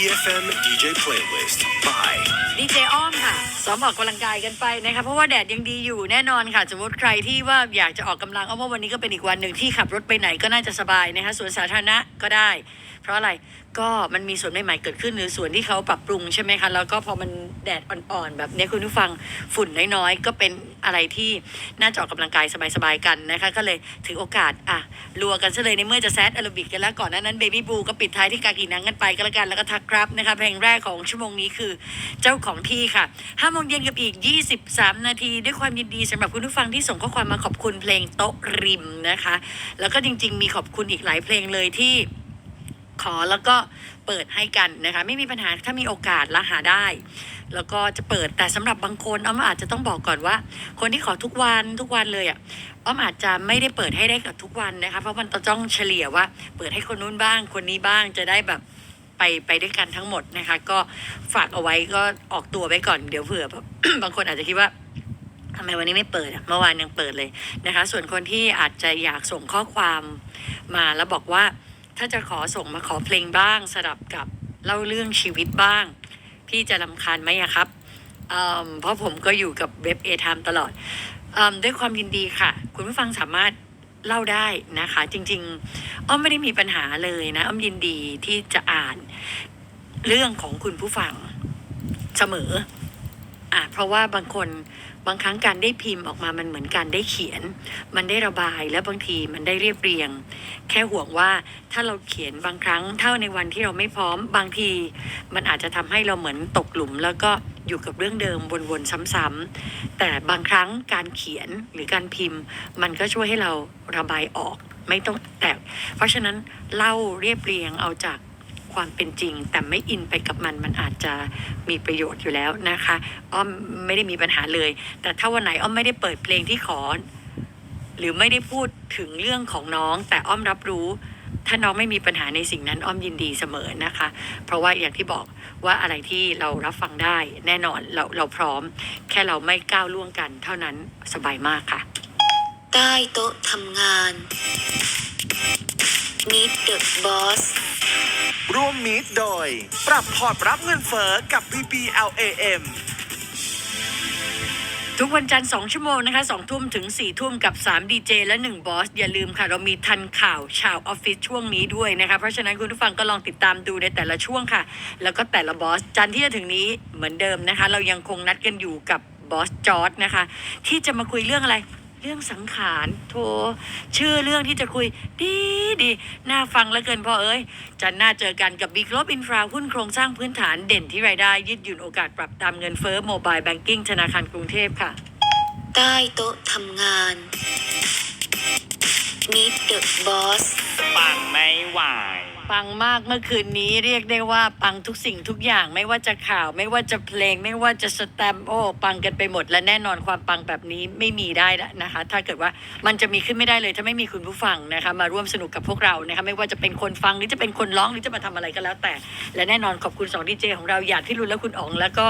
EFM DJ Playlist by ดีเจอ้อมค่ะซ้อมออกกำลังกายกันไปนะคะเพราะว่าแดดยังดีอยู่แน่นอนค่ะสมมติใครที่ว่าอยากจะออกกำลังเอาว่าวันนี้ก็เป็นอีกวันหนึ่งที่ขับรถไปไหนก็น่าจะสบายนะคะสวนสาธารณะก็ได้ เพราะอะไร ก็มันมีสวนใหม่ๆเกิดขึ้นหรือสวนที่เขาปรับปรุงใช่ไหมคะแล้วก็พอมันแดดอ่อนๆแบบนี้คุณผู้ฟังฝุ่นน้อยๆ ก็เป็นอะไรที่น่าจะออกกำลังกายสบายๆกันนะคะ ก็เลยถือโอกาสอะรัวกันซะเลยในเมื่อจะแซดแอโรบิกกันแล้วก่อนหน้านั้นเบบี้บูก็ปิดท้ายที่กากีนังกันไปก็แล้วกันแล้วก็ทักครับนะคะเพลงแรกของชั่วโมงนี้คือเจ้าของที่ค่ะ5โมงเย็นกับอีก 23 นาที ด้วยความยินดีสำหรับคุณผู้ฟังที่ส่งข้อความมาขอบคุณเพลงโต๊ะริมนะคะ แล้วก็จริง ๆ มีขอบคุณอีกหลายเพลงเลยที่ ขอแล้วก็เปิดให้กันนะคะไม่มีปัญหาถ้ามีโอกาสละหาได้ แล้วก็จะเปิดแต่สำหรับบางคนอ้อมอาจจะต้องบอกก่อนว่า คนที่ขอทุกวันทุกวันเลยอะอ้อมอาจจะไม่ได้เปิดให้ได้กับทุกวันนะคะเพราะมันต้องเฉลี่ยว่า เปิดให้คนนู้นบ้าง คนนี้บ้างจะได้แบบไปไปด้วยกันทั้งหมดนะคะ ก็ฝากเอาไว้ก็ออกตัวไว้ก่อนเดี๋ยวเผื่อบางคนอาจจะคิดว่าทำไมวันนี้ไม่เปิดอะเมื่อวานยังเปิดเลยนะคะ ส่วนคนที่อาจจะอยากส่งข้อความมาแล้วบอกว่า ถ้าจะขอส่งมาขอเพลงบ้างสลับกับเล่าเรื่องชีวิตบ้าง พี่จะลำคาญไหมอะครับเเพราะผมก็อยู่กับเว็บเอทามตลอดอด้วยความยินดีค่ะ คุณผู้ฟังสามารถเล่าได้นะคะ จริง ๆ อ้อมไม่ได้มีปัญหาเลยนะ อ้อมยินดีที่จะอ่านเรื่องของคุณผู้ฟังเสมอ อะเพราะว่าบางคนบางครั้งการได้พิมพ์ออกมามันเหมือนการได้เขียน มันได้ระบายและบางทีมันได้เรียบเรียง แค่ห่วงว่าถ้าเราเขียนบางครั้งเท่าในวันที่เราไม่พร้อมบางที มันอาจจะทำให้เราเหมือนตกหลุม แล้วก็อยู่กับเรื่องเดิมวนๆซ้ำๆแต่บางครั้งการเขียนหรือการพิมพ์ มันก็ช่วยให้เราระบายออกไม่ต้องแต่เพราะฉะนั้นเล่าเรียบเรียงเอาจาก ความเป็นจริง แต่ไม่อินไปกับมันมันอาจจะมีประโยชน์อยู่แล้วนะคะ อ้อมไม่ได้มีปัญหาเลย แต่ถ้าวันไหนอ้อมไม่ได้เปิดเพลงที่ขอหรือไม่ได้พูดถึงเรื่องของน้อง แต่อ้อมรับรู้ ถ้าน้องไม่มีปัญหาในสิ่งนั้นอ้อมยินดีเสมอนะคะ เพราะว่าอย่างที่บอกว่าอะไรที่เรารับฟังได้ แน่นอนเราเราพร้อม แค่เราไม่ก้าวล่วงกัน เท่านั้นสบายมากค่ะใต้โต๊ะทำงาน Meet the Boss ร่วมมิตโดย ปรับพอร์ตรับเงินเฟ้อกับ BBLAM ทุกวันจันทร์2ชั่วโมงนะคะ2ทุ่มถึง4ทุ่มกับ3ดีเจและ1บอส อย่าลืมค่ะ เรามีทันข่าวชาวออฟฟิศช่วงนี้ด้วยนะคะ เพราะฉะนั้นคุณผู้ฟังก็ลองติดตามดูในแต่ละช่วงค่ะ แล้วก็แต่ละบอส จันทร์ที่จะถึงนี้เหมือนเดิมนะคะ เรายังคงนัดกันอยู่กับบอสจอร์ดนะคะ ที่จะมาคุยเรื่องอะไร เรื่องสังขารโทชื่อเรื่องที่จะคุย ดีดีน่าฟังเหลือเกินพ่อเอ้ยจันทร์หน้าเจอกันกับบิ๊กลบอินฟราหุ้นโครงสร้างพื้นฐานเด่นที่รายได้ ยืดหยุ่นโอกาสปรับตามเงินเฟ้อโมบายแบงกิ้งธนาคารกรุงเทพค่ะ ใต้โต๊ะทำงาน Meet the Boss ปังไม่ไหว ปังมากเมื่อคืนนี้เรียกได้ว่าปังทุกสิ่งทุกอย่างไม่ว่าจะข่าว ไม่ว่าจะเพลง ไม่ว่าจะสแตมโอ้ปังกันไปหมด และแน่นอนความปังแบบนี้ไม่มีได้นะคะ ถ้าเกิดว่ามันจะมีขึ้นไม่ได้เลย ถ้าไม่มีคุณผู้ฟังนะคะมาร่วมสนุกกับพวกเรานะคะไม่ว่าจะเป็นคนฟังหรือจะเป็นคนร้องหรือจะมาทำอะไรก็แล้วแต่ และแน่นอนขอบคุณสองดีเจของเราอยากที่รุนและคุณอ๋องแล้วก็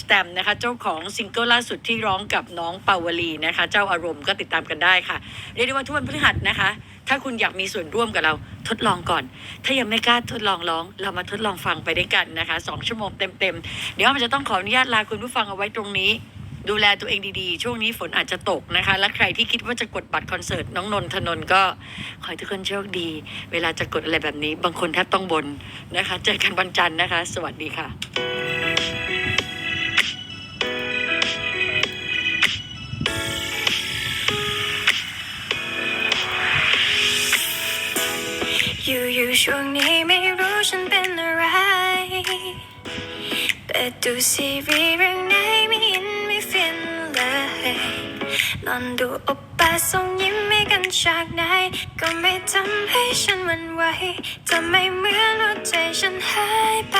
สแตมนะคะเจ้าของซิงเกิลล่าสุดที่ร้องกับน้องเปาวลีนะคะ เจ้าอารมณ์ก็ติดตามกันได้ค่ะเรียกได้ว่าทุกวันพฤหัสนะคะ ถ้าคุณอยากมีส่วนร่วมกับเราทดลองก่อน ถ้ายังไม่กล้าทดลองร้อง เรามาทดลองฟังไปด้วยกันนะคะสองชั่วโมงเต็มๆ เดี๋ยวมันจะต้องขออนุญาตลาคุณผู้ฟังเอาไว้ตรงนี้ ดูแลตัวเองดีๆ ช่วงนี้ฝนอาจจะตกนะคะ และใครที่คิดว่าจะกดบัตรคอนเสิร์ตน้องนนทนนก็ขอให้ทุกคนโชคดี เวลาจะกดอะไรแบบนี้ บางคนแทบต้องบนนะคะ เจอกันวันจันทร์นะคะ สวัสดีค่ะ ช่วงนี้ไม่รู้ฉันเป็นอะไร แต่ดูซีรีส์เรื่องไหนไม่อินไม่ฟินเลย นอนดูอบป้าส่งยิ้มให้กันฉากไหน ก็ไม่ทำให้ฉันหวันไหวจะไม่เหมือนว่าใจฉันหายไป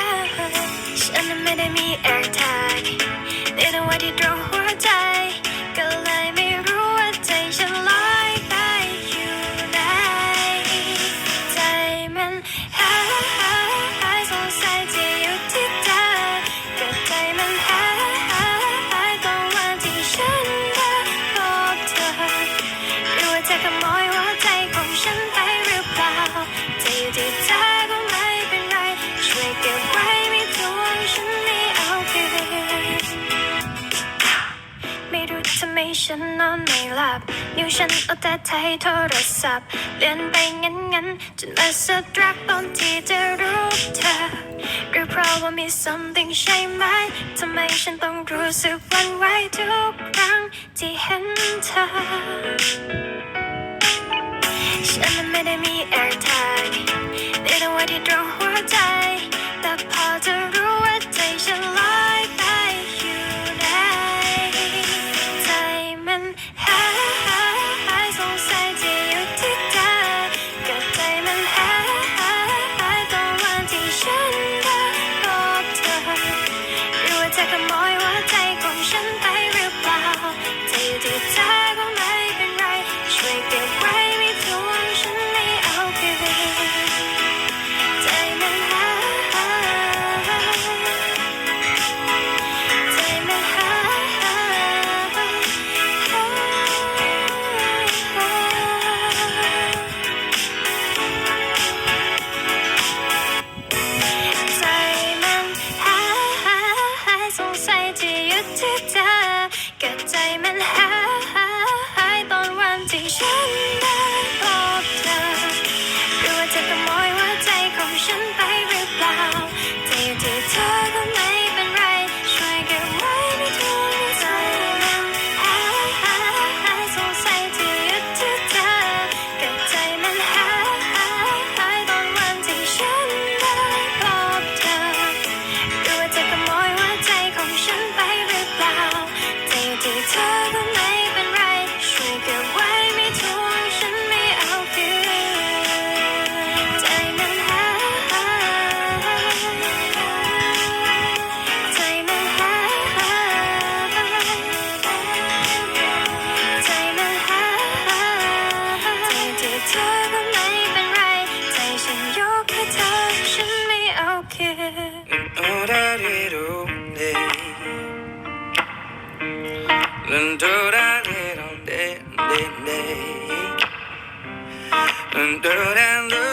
ฉันนอนไม่หลับนิ้วฉันเอาแต่ไทยโทรศัพท์เลียนไปงั้นงั้นจนมาสะดรักตอนที่จะรู้เธอหรือเพราะว่ามี something ใช่ไหมทำไมฉันต้องรู้สึกวันไหวทุกครั้งที่เห็นเธอ ฉันไม่ได้มี airtime Under and